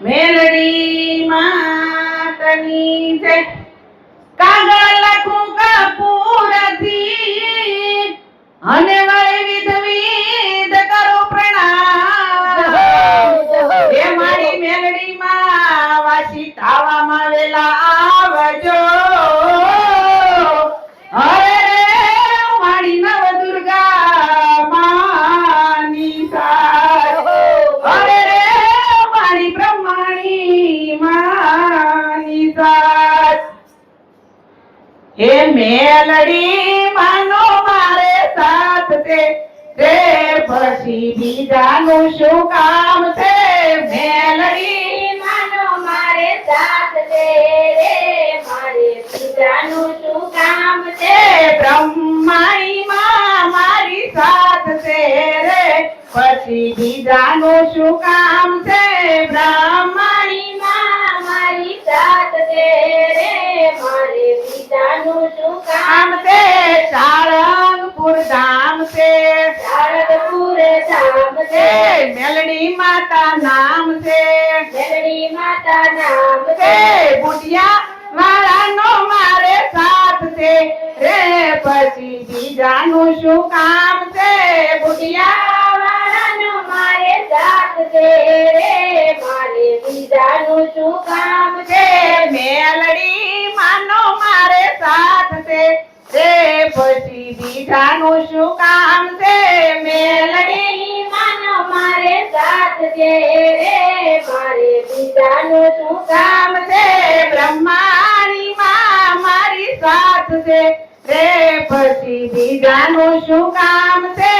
મેલડી માતની જય. કાગળ લખું કપૂરથી અને વળી વિધ વિધ કરો પ્રણામ. હે મારી મેલડી માં વાસી થાવામાં વેલા આવજો. મેલડી માનો મારે સાથ છે. તે પછી બીજાનું શું કામ છે? મેલડી માનો મારે સાથ દે રે, મારે બીજાનું શું કામ છે? બ્રહ્માઈ મારી સાથ છે. રે, પછી બીજાનું શું કામ છે? બ્રહ્માણી કામ છે સાળંગપુર ધામ છે સાળંગપુર ધામ છે મેલડી માતા નામ છે મેલડી માતા નામ છે બુટિયા વાળાનો મારે સાથ છે. રે પછી બીજાનું શું કામ છે? બુટિયા વાળાનો મારે સાથ દે રે મારે બીજાનું શું કામ છે? છે મેલડી છે રે પછી બીજાનું શું કામ છે? મેલડી માનો મારે સાથ દે રે, મારે બીજાનું શું કામ છે? બ્રહ્માણી માં મારી સાથ છે રે પછી બીજાનું શું કામ છે?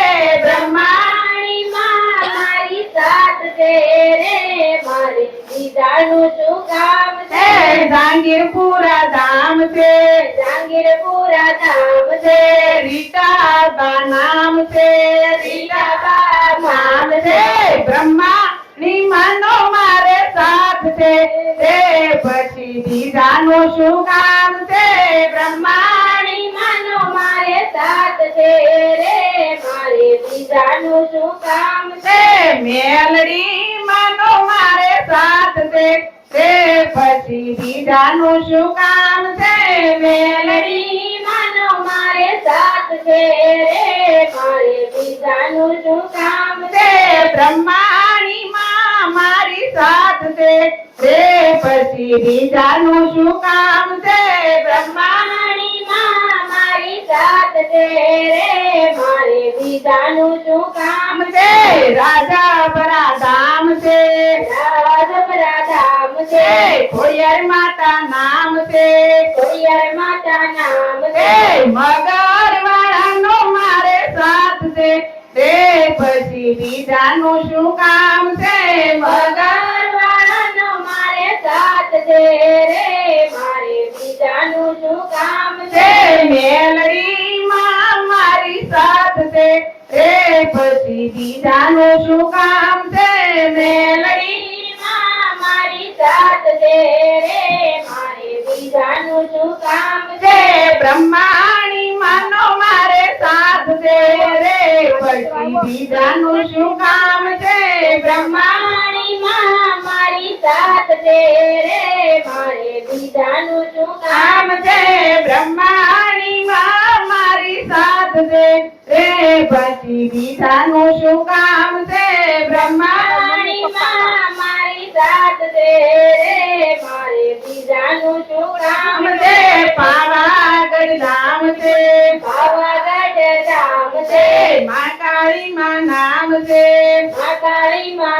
બ્રહ્માની માં મારી સાથ દે રે, મારે બીજાનું શું કામ છે? જાંગીરપુરા ધામ છે જાંગીરપુરા ધામ છે છે રીટાબા નામ છે રીટાબા નામ છે. બ્રહ્મા ની માનો મારે સાથ છે રે પછી બીજાનું શું કામ છે? બ્રહ્માણી માનો મારે સાથ દે રે મારે બીજાનું શું કામ છે? છે મેલડી માનો મારે સાથ છે રે પછી બીજાનું શું કામ છે મેલડી માનો મારે સાથ છે રે મારે બીજાનું શું કામ છે? બ્રહ્માણી માં મારી સાથ છે રે પછી બીજાનું શું કામ છે? બ્રહ્માણી મારી માં મારી સાથ છે રે મારે બીજાનું શું કામ છે રાજા બરા ધામ છે. છે મગર વાળાનો મારે સાથ છે તે રે મારે બીજાનું શું કામ છે મેલડી માં મારી સાથ છે. રે પછી બીજાનું બ્રહ્માણી માનો મારે સાથ દે રે પછી બીજાનું શું કામ છે? બ્રહ્માણી મારી સાથ દે રે, મારે બીજાનું શું કામ છે? બ્રહ્માણી માં મારી સાથ દે રે પછી બીજાનું શું કામ છે? બ્રહ્માણી મારી સાથ દે રે, મારે બીજાનું શું કામ છે? પાવાગઢ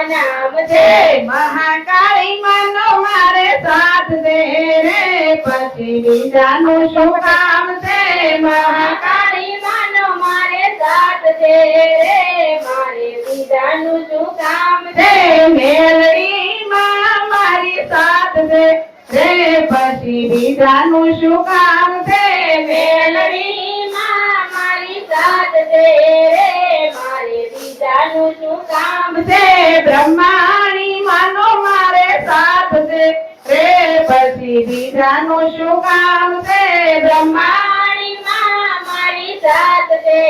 નામ છે મહાકાળી માનો, મારે સાથ દે રે, પછી બીજાનું શું કામ છે? મહાકાળી માનો, મારે સાથ દે રે, મારે બીજાનું શું કામ છે? મેલડી માં મારી સાથ દે રે, પછી બીજાનું શું કામ છે? મેલડી મેલડી માં મારી સાથ છે રે, મારે બીજાનું શું કામ છે? બ્રહ્માણી માનો મારે સાથ છે રે, પછી બીજાનું શું કામ છે? બ્રહ્માણી માં મારી સાથ દે